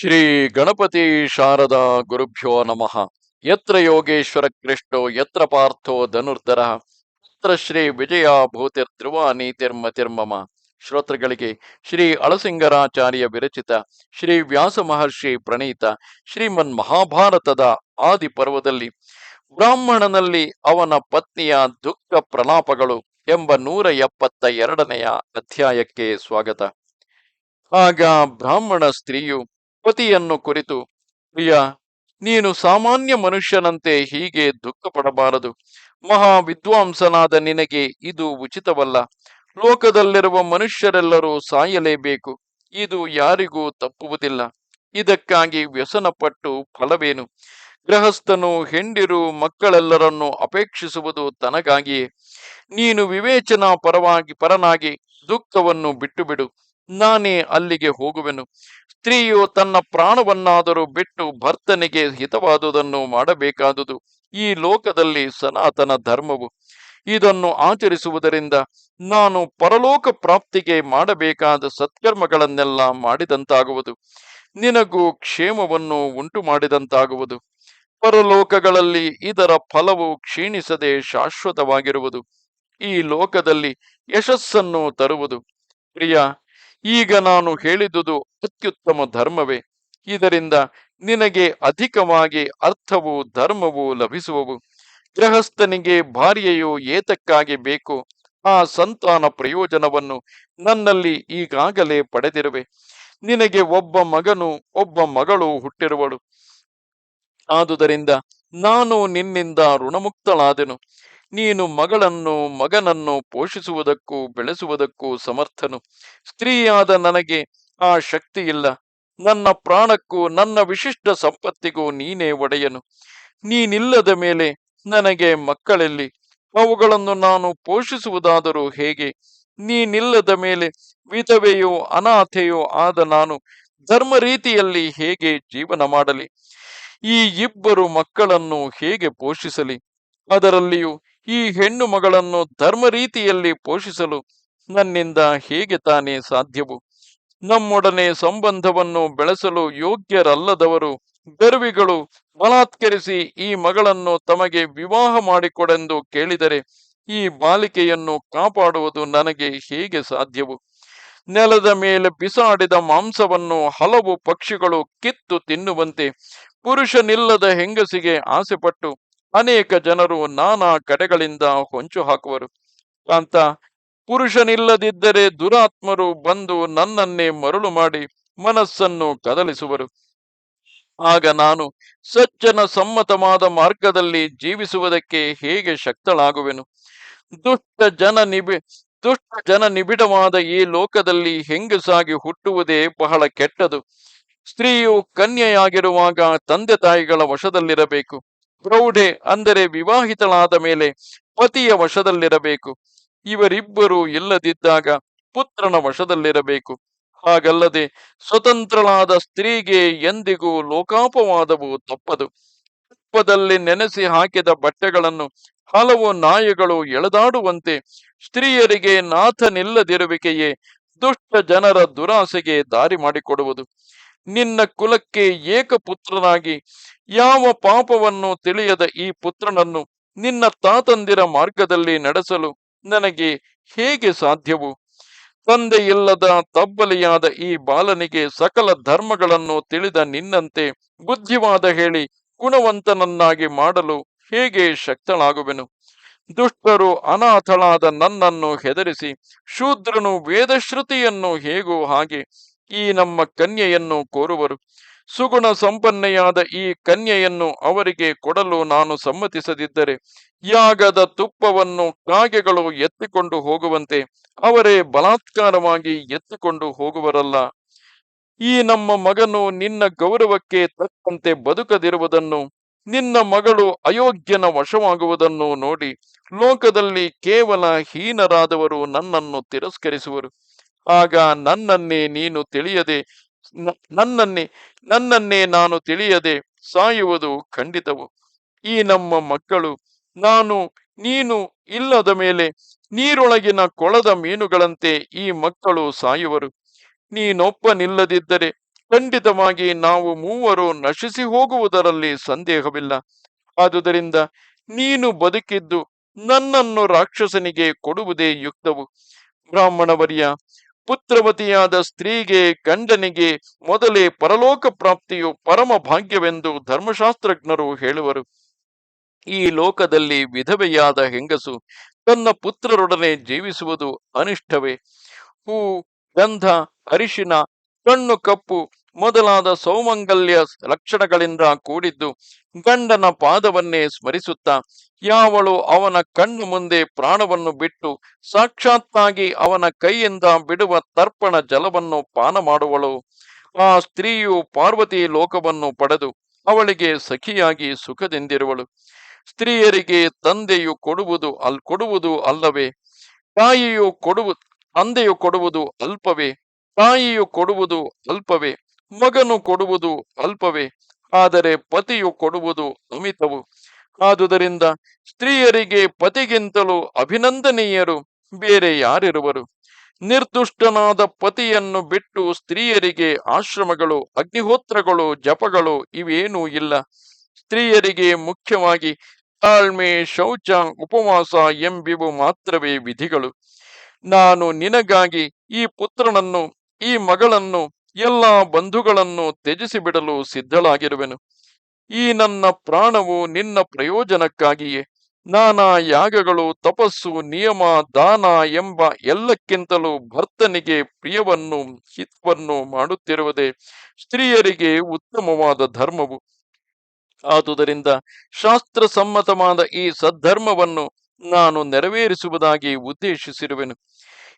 ಶ್ರೀ ಗಣಪತಿ ಶಾರದಾ ಗುರುಭ್ಯೋ ನಮಃ. ಯತ್ರ ಯೋಗೇಶ್ವರ ಕೃಷ್ಣೋ ಯತ್ರ ಪಾರ್ಥೋ ಧನುರ್ಧರ, ಯತ್ರ ಶ್ರೀ ವಿಜಯ ತಿರ್ಮ ತಿರ್ಮಮ ಶ್ರೋತೃಗಳಿಗೆ ಶ್ರೀ ಅಳಸಿಂಗರಾಚಾರ್ಯ ವಿರಚಿತ, ಶ್ರೀ ವ್ಯಾಸ ಮಹರ್ಷಿ ಪ್ರಣೀತ, ಶ್ರೀಮನ್ ಮಹಾಭಾರತದ ಆದಿ ಪರ್ವದಲ್ಲಿ ಬ್ರಾಹ್ಮಣನಲ್ಲಿ ಅವನ ಪತ್ನಿಯ ದುಃಖ ಪ್ರಲಾಪಗಳು ಎಂಬ ನೂರ ಎಪ್ಪತ್ತ ಎರಡನೆಯ ಅಧ್ಯಾಯಕ್ಕೆ ಸ್ವಾಗತ. ಆಗ ಬ್ರಾಹ್ಮಣ ಸ್ತ್ರೀಯು ಪತಿಯನ್ನು ಕುರಿತು ಪ್ರಿಯ ನೀನು ಸಾಮಾನ್ಯ ಮನುಷ್ಯನಂತೆ ಹೀಗೆ ದುಃಖ ಪಡಬಾರದು ಮಹಾ ವಿದ್ವಾಂಸನಾದ ನಿನಗೆ ಇದು ಉಚಿತವಲ್ಲ. ಲೋಕದಲ್ಲಿರುವ ಮನುಷ್ಯರೆಲ್ಲರೂ ಸಾಯಲೇಬೇಕು. ಇದು ಯಾರಿಗೂ ತಪ್ಪುವುದಿಲ್ಲ. ಇದಕ್ಕಾಗಿ ವ್ಯಸನಪಟ್ಟು ಫಲವೇನು? ಗೃಹಸ್ಥನು ಹೆಂಡಿರು ಮಕ್ಕಳೆಲ್ಲರನ್ನು ಅಪೇಕ್ಷಿಸುವುದು ತನಗಾಗಿಯೇ. ನೀನು ವಿವೇಚನಾ ಪರವಾಗಿ, ಪರನಾಗಿ ದುಃಖವನ್ನು ಬಿಟ್ಟು ಬಿಡು ನಾನೇ ಅಲ್ಲಿಗೆ ಹೋಗುವೆನು. ಸ್ತ್ರೀಯು ತನ್ನ ಪ್ರಾಣವನ್ನಾದರೂ ಬಿಟ್ಟು ಭರ್ತನಿಗೆ ಹಿತವಾದುದನ್ನು ಮಾಡಬೇಕಾದುದು. ಈ ಲೋಕದಲ್ಲಿ ಸನಾತನ ಧರ್ಮವು. ಇದನ್ನು ಆಚರಿಸುವುದರಿಂದ ನಾನು ಪರಲೋಕ ಪ್ರಾಪ್ತಿಗೆ ಮಾಡಬೇಕಾದ ಸತ್ಕರ್ಮಗಳನ್ನೆಲ್ಲ ಮಾಡಿದಂತಾಗುವುದು. ನಿನಗೂ ಕ್ಷೇಮವನ್ನು ಉಂಟು ಮಾಡಿದಂತಾಗುವುದು ಪರಲೋಕಗಳಲ್ಲಿ ಇದರ ಫಲವು ಕ್ಷೀಣಿಸದೆ ಶಾಶ್ವತವಾಗಿರುವುದು. ಈ ಲೋಕದಲ್ಲಿ ಯಶಸ್ಸನ್ನು ತರುವುದು. ಪ್ರಿಯ ಈಗ ನಾನು ಹೇಳಿದುದು ಅತ್ಯುತ್ತಮ ಧರ್ಮವೇ. ಇದರಿಂದ ನಿನಗೆ ಅಧಿಕವಾಗಿ ಅರ್ಥವು ಧರ್ಮವು ಲಭಿಸುವವು. ಗೃಹಸ್ಥನಿಗೆ ಭಾರ್ಯೆಯು ಏತಕ್ಕಾಗಿ ಬೇಕು? ಆ ಸಂತಾನ ಪ್ರಯೋಜನವನ್ನು ನನ್ನಲ್ಲಿ ಈಗಾಗಲೇ ಪಡೆದಿರುವೆ. ನಿನಗೆ ಒಬ್ಬ ಮಗನು, ಒಬ್ಬ ಮಗಳು ಹುಟ್ಟಿರುವಳು. ಆದುದರಿಂದ ನಾನು ನಿನ್ನಿಂದ ಋಣಮುಕ್ತಳಾದೆನು. ನೀನು ಮಗಳನ್ನು, ಮಗನನ್ನು ಪೋಷಿಸುವುದಕ್ಕೂ ಬೆಳೆಸುವುದಕ್ಕೂ ಸಮರ್ಥನು. ಸ್ತ್ರೀಯಾದ ನನಗೆ ಆ ಶಕ್ತಿ ಇಲ್ಲ. ನನ್ನ ಪ್ರಾಣಕ್ಕೂ, ನನ್ನ ವಿಶಿಷ್ಟ ಸಂಪತ್ತಿಗೂ ನೀನೇ ಒಡೆಯನು. ನೀನಿಲ್ಲದ ಮೇಲೆ ನನಗೆ ಮಕ್ಕಳಲ್ಲಿ. ಅವುಗಳನ್ನು ನಾನು ಪೋಷಿಸುವುದಾದರೂ ಹೇಗೆ? ನೀನಿಲ್ಲದ ಮೇಲೆ ವಿಧವೆಯೋ, ಅನಾಥೆಯೋ ಆದ ನಾನು ಧರ್ಮ ರೀತಿಯಲ್ಲಿ ಹೇಗೆ ಜೀವನ ಮಾಡಲಿ? ಈ ಇಬ್ಬರು ಮಕ್ಕಳನ್ನು ಹೇಗೆ ಪೋಷಿಸಲಿ? ಅದರಲ್ಲಿಯೂ ಈ ಹೆಣ್ಣು ಮಗಳನ್ನು ಧರ್ಮ ರೀತಿಯಲ್ಲಿ ಪೋಷಿಸಲು ನನ್ನಿಂದ ಹೇಗೆ ತಾನೇ ಸಾಧ್ಯವು? ನಮ್ಮೊಡನೆ ಸಂಬಂಧವನ್ನು ಬೆಳೆಸಲು ಯೋಗ್ಯರಲ್ಲದವರು ಗರ್ವಿಗಳು ಬಲಾತ್ಕರಿಸಿ ಈ ಮಗಳನ್ನು ತಮಗೆ ವಿವಾಹ ಮಾಡಿಕೊಡೆಂದು ಕೇಳಿದರೆ ಈ ಬಾಲಿಕೆಯನ್ನು ಕಾಪಾಡುವುದು ನನಗೆ ಹೇಗೆ ಸಾಧ್ಯವು? ನೆಲದ ಮೇಲೆ ಬಿಸಾಡಿದ ಮಾಂಸವನ್ನು ಹಲವು ಪಕ್ಷಿಗಳು ಕಿತ್ತು ತಿನ್ನುವಂತೆ ಪುರುಷನಿಲ್ಲದ ಹೆಂಗಸಿಗೆ ಆಸೆಪಟ್ಟು ಅನೇಕ ಜನರು ನಾನಾ ಕಡೆಗಳಿಂದ ಹೊಂಚು ಹಾಕುವರು. ಕಾಂತ, ಪುರುಷನಿಲ್ಲದಿದ್ದರೆ ದುರಾತ್ಮರು ಬಂದು ನನ್ನನ್ನೇ ಮರಳು ಮಾಡಿ ಮನಸ್ಸನ್ನು ಕದಲಿಸುವರು. ಆಗ ನಾನು ಸಜ್ಜನ ಸಮ್ಮತವಾದ ಮಾರ್ಗದಲ್ಲಿ ಜೀವಿಸುವುದಕ್ಕೆ ಹೇಗೆ ಶಕ್ತಳಾಗುವೆನು? ದುಷ್ಟ ಜನ ನಿಬಿ, ದುಷ್ಟ ಜನ ನಿಬಿಡವಾದ ಈ ಲೋಕದಲ್ಲಿ ಹೆಂಗಸಾಗಿ ಹುಟ್ಟುವುದೇ ಬಹಳ ಕೆಟ್ಟದು. ಸ್ತ್ರೀಯು ಕನ್ಯೆಯಾಗಿರುವಾಗ ತಂದೆ ತಾಯಿಗಳ ವಶದಲ್ಲಿರಬೇಕು. ಪ್ರೌಢೆ ಅಂದರೆ ವಿವಾಹಿತಳಾದ ಮೇಲೆ ಪತಿಯ ವಶದಲ್ಲಿರಬೇಕು. ಇವರಿಬ್ಬರು ಇಲ್ಲದಿದ್ದಾಗ ಪುತ್ರನ ವಶದಲ್ಲಿರಬೇಕು. ಹಾಗಲ್ಲದೆ ಸ್ವತಂತ್ರಳಾದ ಸ್ತ್ರೀಗೆ ಎಂದಿಗೂ ಲೋಕಾಪವಾದವು ತಪ್ಪದು. ತುಪ್ಪದಲ್ಲಿ ನೆನೆಸಿ ಹಾಕಿದ ಬಟ್ಟೆಗಳನ್ನು ಹಲವು ನಾಯಿಗಳು ಎಳೆದಾಡುವಂತೆ ಸ್ತ್ರೀಯರಿಗೆ ನಾಥನಿಲ್ಲದಿರುವಿಕೆಯೇ ದುಷ್ಟ ಜನರ ದುರಾಸೆಗೆ ದಾರಿ ಮಾಡಿಕೊಡುವುದು. ನಿನ್ನ ಕುಲಕ್ಕೆ ಏಕಪುತ್ರನಾಗಿ, ಯಾವ ಪಾಪವನ್ನು ತಿಳಿಯದ ಈ ಪುತ್ರನನ್ನು ನಿನ್ನ ತಾತಂದಿರ ಮಾರ್ಗದಲ್ಲಿ ನಡೆಸಲು ನನಗೆ ಹೇಗೆ ಸಾಧ್ಯವು? ತಂದೆಯಿಲ್ಲದ ತಬ್ಬಲಿಯಾದ ಈ ಬಾಲನಿಗೆ ಸಕಲ ಧರ್ಮಗಳನ್ನು ತಿಳಿದ ನಿನ್ನಂತೆ ಬುದ್ಧಿವಾದ ಹೇಳಿ ಗುಣವಂತನನ್ನಾಗಿ ಮಾಡಲು ಹೇಗೆ ಶಕ್ತಳಾಗುವೆನು? ದುಷ್ಟರು ಅನಾಥಳಾದ ನನ್ನನ್ನು ಹೆದರಿಸಿ, ಶೂದ್ರನು ವೇದಶ್ರುತಿಯನ್ನು ಹೇಗೂ ಹಾಗೆ ಈ ನಮ್ಮ ಕನ್ಯೆಯನ್ನು ಕೋರುವರು. ಸುಗುಣ ಸಂಪನ್ನೆಯಾದ ಈ ಕನ್ಯೆಯನ್ನು ಅವರಿಗೆ ಕೊಡಲು ನಾನು ಸಮ್ಮತಿಸದಿದ್ದರೆ ಯಾಗದ ತುಪ್ಪವನ್ನು ಕಾಗೆಗಳು ಎತ್ತಿಕೊಂಡು ಹೋಗುವಂತೆ ಅವರೇ ಬಲಾತ್ಕಾರವಾಗಿ ಎತ್ತಿಕೊಂಡು ಹೋಗುವರಲ್ಲ. ಈ ನಮ್ಮ ಮಗನು ನಿನ್ನ ಗೌರವಕ್ಕೆ ತಕ್ಕಂತೆ ಬದುಕದಿರುವುದನ್ನು, ನಿನ್ನ ಮಗಳು ಅಯೋಗ್ಯನ ವಶವಾಗುವುದನ್ನು ನೋಡಿ ಲೋಕದಲ್ಲಿ ಕೇವಲ ಹೀನರಾದವರು ನನ್ನನ್ನು ತಿರಸ್ಕರಿಸುವರು. ಆಗ ನನ್ನನ್ನೇ ನೀನು ತಿಳಿಯದೆ ನನ್ನನ್ನೇ ನನ್ನನ್ನೇ ನಾನು ತಿಳಿಯದೆ ಸಾಯುವುದು ಖಂಡಿತವು. ಈ ನಮ್ಮ ಮಕ್ಕಳು, ನಾನು, ನೀನು ಇಲ್ಲದ ಮೇಲೆ ನೀರೊಳಗಿನ ಕೊಳದ ಮೀನುಗಳಂತೆ ಈ ಮಕ್ಕಳು ಸಾಯುವರು. ನೀನೊಪ್ಪನಿಲ್ಲದಿದ್ದರೆ ಖಂಡಿತವಾಗಿ ನಾವು ಮೂವರು ನಶಿಸಿ ಹೋಗುವುದರಲ್ಲಿ ಸಂದೇಹವಿಲ್ಲ. ಆದುದರಿಂದ ನೀನು ಬದುಕಿದ್ದು ನನ್ನನ್ನು ರಾಕ್ಷಸನಿಗೆ ಕೊಡುವುದೇ ಯುಕ್ತವು. ಬ್ರಾಹ್ಮಣವರ್ಯ ಪುತ್ರವತಿಯಾದ ಸ್ತ್ರೀಗೆ, ಗಂಡನಿಗೆ ಮೊದಲೇ ಪರಲೋಕ ಪ್ರಾಪ್ತಿಯು ಪರಮ ಭಾಗ್ಯವೆಂದು ಧರ್ಮಶಾಸ್ತ್ರಜ್ಞರು ಹೇಳುವರು. ಈ ಲೋಕದಲ್ಲಿ ವಿಧವೆಯಾದ ಹೆಂಗಸು ತನ್ನ ಪುತ್ರರೊಡನೆ ಜೀವಿಸುವುದು ಅನಿಷ್ಟವೇ. ಹೂ, ಗಂಧ, ಅರಿಶಿನ, ಕಣ್ಣು ಕಪ್ಪು ಮೊದಲಾದ ಸೌಮಂಗಲ್ಯ ಲಕ್ಷಣಗಳಿಂದ ಕೂಡಿದ್ದು ಗಂಡನ ಪಾದವನ್ನೇ ಸ್ಮರಿಸುತ್ತಾ, ಯಾವಳು ಅವನ ಕಣ್ಣು ಮುಂದೆ ಪ್ರಾಣವನ್ನು ಬಿಟ್ಟು ಸಾಕ್ಷಾತ್ತಾಗಿ ಅವನ ಕೈಯಿಂದ ಬಿಡುವ ತರ್ಪಣ ಜಲವನ್ನು ಪಾನ ಮಾಡುವಳು, ಆ ಸ್ತ್ರೀಯು ಪಾರ್ವತಿ ಲೋಕವನ್ನು ಪಡೆದು ಅವಳಿಗೆ ಸಖಿಯಾಗಿ ಸುಖದಿಂದಿರುವಳು. ಸ್ತ್ರೀಯರಿಗೆ ತಂದೆಯು ಕೊಡುವುದು ಅಲ್, ಕೊಡುವುದು ಅಲ್ಲವೇ? ತಾಯಿಯು ಕೊಡುವುದು ತಂದೆಯು ಕೊಡುವುದು ಅಲ್ಪವೇ? ತಾಯಿಯು ಕೊಡುವುದು ಅಲ್ಪವೇ? ಮಗನು ಕೊಡುವುದು ಅಲ್ಪವೇ, ಆದರೆ ಪತಿಯು ಕೊಡುವುದು ಅಮಿತವು. ಆದುದರಿಂದ ಸ್ತ್ರೀಯರಿಗೆ ಪತಿಗಿಂತಲೂ ಅಭಿನಂದನೀಯರು ಬೇರೆ ಯಾರಿರುವರು? ನಿರ್ದುಷ್ಟನಾದ ಪತಿಯನ್ನು ಬಿಟ್ಟು ಸ್ತ್ರೀಯರಿಗೆ ಆಶ್ರಮಗಳು, ಅಗ್ನಿಹೋತ್ರಗಳು, ಜಪಗಳು ಇವೇನೂ ಇಲ್ಲ. ಸ್ತ್ರೀಯರಿಗೆ ಮುಖ್ಯವಾಗಿ ತಾಳ್ಮೆ, ಶೌಚ, ಉಪವಾಸ ಎಂಬಿವು ಮಾತ್ರವೇ ವಿಧಿಗಳು. ನಾನು ನಿನಗಾಗಿ ಈ ಪುತ್ರನನ್ನು, ಈ ಮಗಳನ್ನು ಎಲ್ಲ ಬಂಧುಗಳನ್ನು ತ್ಯಜಿಸಿ ಬಿಡಲು ಸಿದ್ಧಳಾಗಿರುವೆನು. ಈ ನನ್ನ ಪ್ರಾಣವು ನಿನ್ನ ಪ್ರಯೋಜನಕ್ಕಾಗಿಯೇ. ನಾನಾ ಯಾಗಗಳು, ತಪಸ್ಸು, ನಿಯಮ, ದಾನ ಎಂಬ ಎಲ್ಲಕ್ಕಿಂತಲೂ ಭರ್ತನಿಗೆ ಪ್ರಿಯವನ್ನು, ಹಿತವನ್ನು ಮಾಡುತ್ತಿರುವುದೇ ಸ್ತ್ರೀಯರಿಗೆ ಉತ್ತಮವಾದ ಧರ್ಮವು. ಆದುದರಿಂದ ಶಾಸ್ತ್ರ ಸಮ್ಮತವಾದ ಈ ಸದ್ಧರ್ಮವನ್ನು ನಾನು ನೆರವೇರಿಸುವುದಾಗಿ ಉದ್ದೇಶಿಸಿರುವೆನು.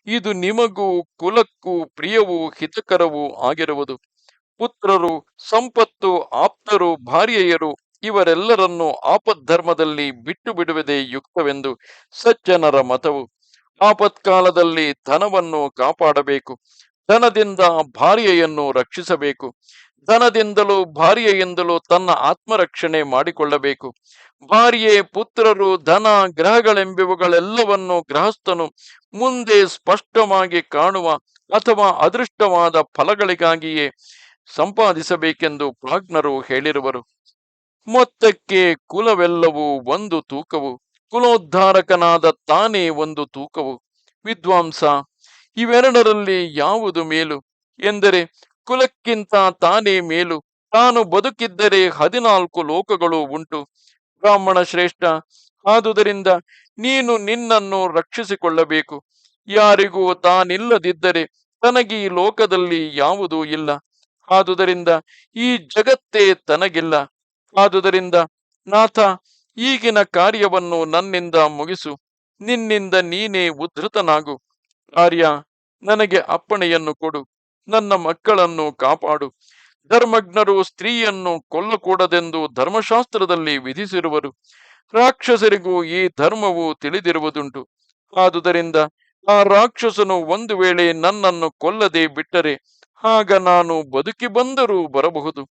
ಇದು ನಿಮಗೂ ಕುಲಕ್ಕೂ ಪ್ರಿಯವೂ ಹಿತಕರವೂ ಆಗಿರುವುದು. ಪುತ್ರರು, ಸಂಪತ್ತು, ಆಪ್ತರು, ಭಾರ್ಯೆಯರು ಇವರೆಲ್ಲರನ್ನು ಆಪದ್ಧರ್ಮದಲ್ಲಿ ಬಿಟ್ಟು ಬಿಡುವುದೇ ಯುಕ್ತವೆಂದು ಸಜ್ಜನರ ಮತವು. ಆಪತ್ಕಾಲದಲ್ಲಿ ಧನವನ್ನು ಕಾಪಾಡಬೇಕು, ಧನದಿಂದ ಭಾರ್ಯೆಯನ್ನು ರಕ್ಷಿಸಬೇಕು. ಧನದಿಂದಲೂ, ಭಾರ್ಯೆಯಿಂದಲೂ ತನ್ನ ಆತ್ಮರಕ್ಷಣೆ ಮಾಡಿಕೊಳ್ಳಬೇಕು. ಭಾರ್ಯೆ, ಪುತ್ರರು, ಧನ, ಗ್ರಹಗಳೆಂಬಿವುಗಳೆಲ್ಲವನ್ನು ಗೃಹಸ್ಥನು ಮುಂದೆ ಸ್ಪಷ್ಟವಾಗಿ ಕಾಣುವ ಅಥವಾ ಅದೃಷ್ಟವಾದ ಫಲಗಳಿಗಾಗಿಯೇ ಸಂಪಾದಿಸಬೇಕೆಂದು ಪ್ರಾಜ್ಞರು ಹೇಳಿರುವರು. ಮೊತ್ತಕ್ಕೆ ಕುಲವೆಲ್ಲವೂ ಒಂದು ತೂಕವು, ಕುಲೋದ್ಧಾರಕನಾದ ತಾನೇ ಒಂದು ತೂಕವು. ವಿದ್ವಾಂಸ, ಇವೆರಡರಲ್ಲಿ ಯಾವುದು ಮೇಲು? ಎಂದರೆ ಕುಲಕ್ಕಿಂತ ತಾನೇ ಮೇಲು. ತಾನು ಬದುಕಿದ್ದರೆ ಹದಿನಾಲ್ಕು ಲೋಕಗಳು ಉಂಟು. ಬ್ರಾಹ್ಮಣ ಶ್ರೇಷ್ಠ, ಆದುದರಿಂದ ನೀನು ನಿನ್ನನ್ನು ರಕ್ಷಿಸಿಕೊಳ್ಳಬೇಕು. ಯಾರಿಗೂ ತಾನಿಲ್ಲದಿದ್ದರೆ ತನಗೆ ಈ ಲೋಕದಲ್ಲಿ ಯಾವುದೂ ಇಲ್ಲ. ಆದುದರಿಂದ ಈ ಜಗತ್ತೇ ತನಗಿಲ್ಲ. ಆದುದರಿಂದ ನಾಥ, ಈಗಿನ ಕಾರ್ಯವನ್ನು ನನ್ನಿಂದ ಮುಗಿಸು. ನಿನ್ನಿಂದ ನೀನೇ ಉದ್ಧತನಾಗು ಆರ್ಯ, ನನಗೆ ಅಪ್ಪಣೆಯನ್ನು ಕೊಡು. ನನ್ನ ಮಕ್ಕಳನ್ನು ಕಾಪಾಡು. ಧರ್ಮಜ್ಞರು ಸ್ತ್ರೀಯನ್ನು ಕೊಲ್ಲಕೂಡದೆಂದು ಧರ್ಮಶಾಸ್ತ್ರದಲ್ಲಿ ವಿಧಿಸಿರುವರು. ರಾಕ್ಷಸರಿಗೂ ಈ ಧರ್ಮವು ತಿಳಿದಿರುವುದುಂಟು. ಆದುದರಿಂದ ಆ ರಾಕ್ಷಸನು ಒಂದು ವೇಳೆ ನನ್ನನ್ನು ಕೊಲ್ಲದೆ ಬಿಟ್ಟರೆ ಆಗ ನಾನು ಬದುಕಿ ಬಂದರೂ ಬರಬಹುದು.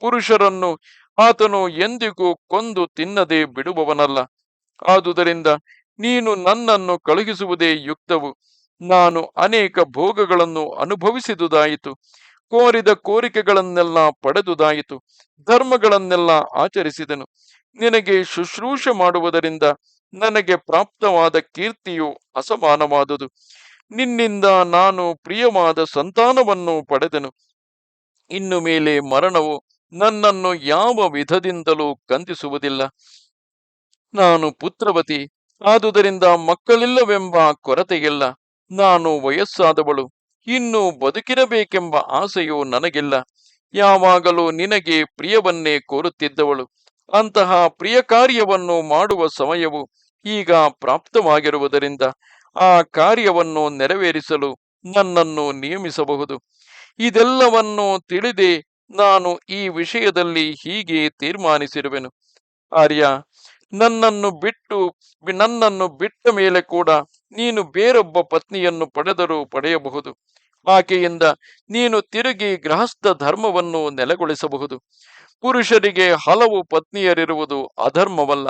ಪುರುಷರನ್ನು ಆತನು ಎಂದಿಗೂ ಕೊಂದು ತಿನ್ನದೆ ಬಿಡುವವನಲ್ಲ. ಆದುದರಿಂದ ನೀನು ನನ್ನನ್ನು ಕಳುಹಿಸುವುದೇ ಯುಕ್ತವು. ನಾನು ಅನೇಕ ಭೋಗಗಳನ್ನು ಅನುಭವಿಸಿದುದಾಯಿತು, ಕೋರಿದ ಕೋರಿಕೆಗಳನ್ನೆಲ್ಲ ಪಡೆದುದಾಯಿತು, ಧರ್ಮಗಳನ್ನೆಲ್ಲ ಆಚರಿಸಿದನು. ನಿನಗೆ ಶುಶ್ರೂಷೆ ಮಾಡುವುದರಿಂದ ನನಗೆ ಪ್ರಾಪ್ತವಾದ ಕೀರ್ತಿಯು ಅಸಮಾನವಾದುದು. ನಿನ್ನಿಂದ ನಾನು ಪ್ರಿಯವಾದ ಸಂತಾನವನ್ನು ಪಡೆದೆನು. ಇನ್ನು ಮೇಲೆ ಮರಣವು ನನ್ನನ್ನು ಯಾವ ವಿಧದಿಂದಲೂ ಕಂದಿಸುವುದಿಲ್ಲ. ನಾನು ಪುತ್ರವತಿ, ಆದುದರಿಂದ ಮಕ್ಕಳಿಲ್ಲವೆಂಬ ಕೊರತೆಯಿಲ್ಲ. ನಾನು ವಯಸ್ಸಾದವಳು, ಇನ್ನು ಬದುಕಿರಬೇಕೆಂಬ ಆಸೆಯು ನನಗಿಲ್ಲ. ಯಾವಾಗಲೂ ನಿನಗೆ ಪ್ರಿಯವನ್ನೇ ಕೋರುತ್ತಿದ್ದವಳು. ಅಂತಹ ಪ್ರಿಯ ಕಾರ್ಯವನ್ನು ಮಾಡುವ ಸಮಯವು ಈಗ ಪ್ರಾಪ್ತವಾಗಿರುವುದರಿಂದ ಆ ಕಾರ್ಯವನ್ನು ನೆರವೇರಿಸಲು ನನ್ನನ್ನು ನಿಯಮಿಸಬಹುದು. ಇದೆಲ್ಲವನ್ನು ತಿಳಿದೇ ನಾನು ಈ ವಿಷಯದಲ್ಲಿ ಹೀಗೆ ತೀರ್ಮಾನಿಸಿರುವೆನು. ಆರ್ಯ ನನ್ನನ್ನು ಬಿಟ್ಟು ನನ್ನನ್ನು ಬಿಟ್ಟ ಮೇಲೆ ಕೂಡ ನೀನು ಬೇರೊಬ್ಬ ಪತ್ನಿಯನ್ನು ಪಡೆದರೂ ಪಡೆಯಬಹುದು. ಆಕೆಯಿಂದ ನೀನು ತಿರುಗಿ ಗೃಹಸ್ಥ ಧರ್ಮವನ್ನು ನೆಲೆಗೊಳಿಸಬಹುದು. ಪುರುಷರಿಗೆ ಹಲವು ಪತ್ನಿಯರಿರುವುದು ಅಧರ್ಮವಲ್ಲ.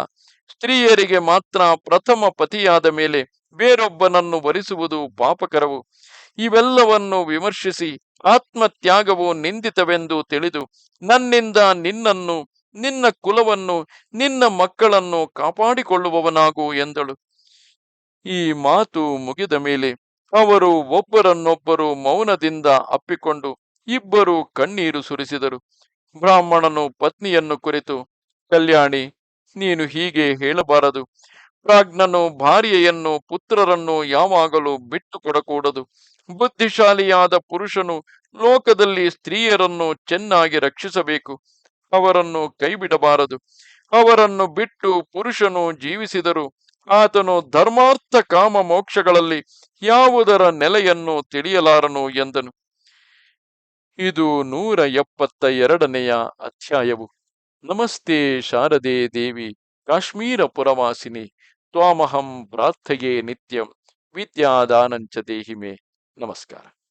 ಸ್ತ್ರೀಯರಿಗೆ ಮಾತ್ರ ಪ್ರಥಮ ಪತಿಯಾದ ಮೇಲೆ ಬೇರೊಬ್ಬನನ್ನು ವರಿಸುವುದು ಪಾಪಕರವು. ಇವೆಲ್ಲವನ್ನು ವಿಮರ್ಶಿಸಿ ಆತ್ಮತ್ಯಾಗವು ನಿಂದಿತವೆಂದು ತಿಳಿದು ನನ್ನಿಂದ ನಿನ್ನನ್ನು ನಿನ್ನ ಕುಲವನ್ನು, ನಿನ್ನ ಮಕ್ಕಳನ್ನು ಕಾಪಾಡಿಕೊಳ್ಳುವವನಾಗು ಎಂದಳು. ಈ ಮಾತು ಮುಗಿದ ಮೇಲೆ ಅವರು ಒಬ್ಬರನ್ನೊಬ್ಬರು ಮೌನದಿಂದ ಅಪ್ಪಿಕೊಂಡು ಇಬ್ಬರು ಕಣ್ಣೀರು ಸುರಿಸಿದರು. ಬ್ರಾಹ್ಮಣನು ಪತ್ನಿಯನ್ನು ಕುರಿತು, ಕಲ್ಯಾಣಿ, ನೀನು ಹೀಗೆ ಹೇಳಬಾರದು. ಪ್ರಾಜ್ಞನು ಭಾರ್ಯೆಯನ್ನು ಪುತ್ರರನ್ನು ಯಾವಾಗಲೂ ಬಿಟ್ಟು ಕೊಡಕೂಡದು ಬುದ್ಧಿಶಾಲಿಯಾದ ಪುರುಷನು ಲೋಕದಲ್ಲಿ ಸ್ತ್ರೀಯರನ್ನು ಚೆನ್ನಾಗಿ ರಕ್ಷಿಸಬೇಕು. ಅವರನ್ನು ಕೈಬಿಡಬಾರದು. ಅವರನ್ನು ಬಿಟ್ಟು ಪುರುಷನು ಜೀವಿಸಿದರು ಆತನು ಧರ್ಮಾರ್ಥ ಕಾಮ ಮೋಕ್ಷಗಳಲ್ಲಿ ಯಾವುದರ ನೆಲೆಯನ್ನು ತಿಳಿಯಲಾರನು ಎಂದನು. ಇದು ನೂರ ಎಪ್ಪತ್ತ ಎರಡನೆಯ ಅಧ್ಯಾಯವು. ನಮಸ್ತೆ ಶಾರದೆ ದೇವಿ, ಕಾಶ್ಮೀರ ಪುರವಾಸಿನಿ, ತ್ವಾಮಹಂ ಪ್ರಾರ್ಥೆಯೇ ನಿತ್ಯಂ, ವಿದ್ಯಾದಾನಂಚ ದೇಹಿಮೆ. ನಮಸ್ಕಾರ.